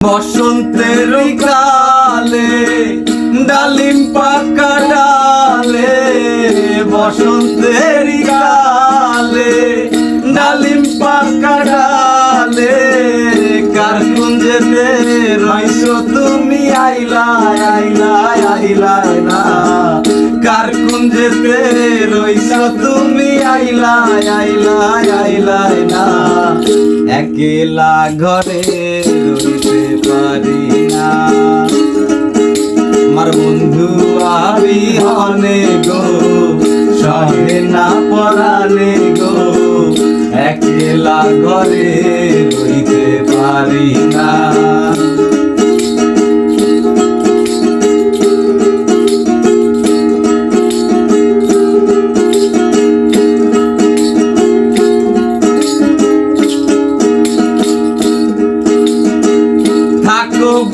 বসন্তের কালে ডালিম পাকা ডালে, বসন্তের কালে ডালিম পাকা ডালে কার কুঞ্জেতে রইছো তুমি, আইলা আইলা আইলা না কার কুঞ্জেতে রইছো তুমি, আইলা আইলা আইলা না একেলা ঘরে বন্ধু আবি হনে গো সহে না পরানে গো একলা ঘরে রইতে পারি না।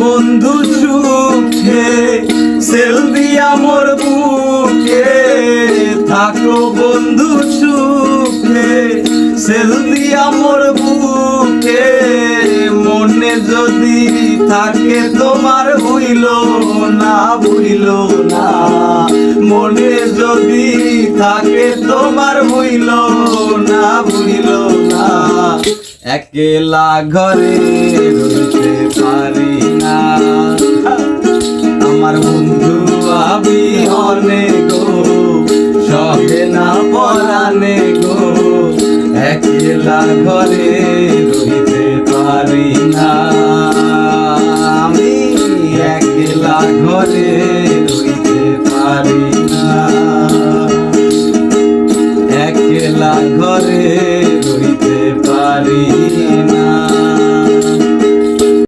বন্ধু সুখে সেল দিয়া মোর বুকে। থাকো বন্ধু সুখে সেল দিয়া মোর বুকে। মনে যদি থাকে তোমার হইল না, ভুইল না। মনে যদি থাকে তোমার হইল না, ভুইল না। একলা ঘরে রইল ভাবি অনে গো সবে না পরানে গো। একলা ঘরে রইতে পারি না। আমি একলা ঘরে রইতে পারি না। একলা ঘরে রইতে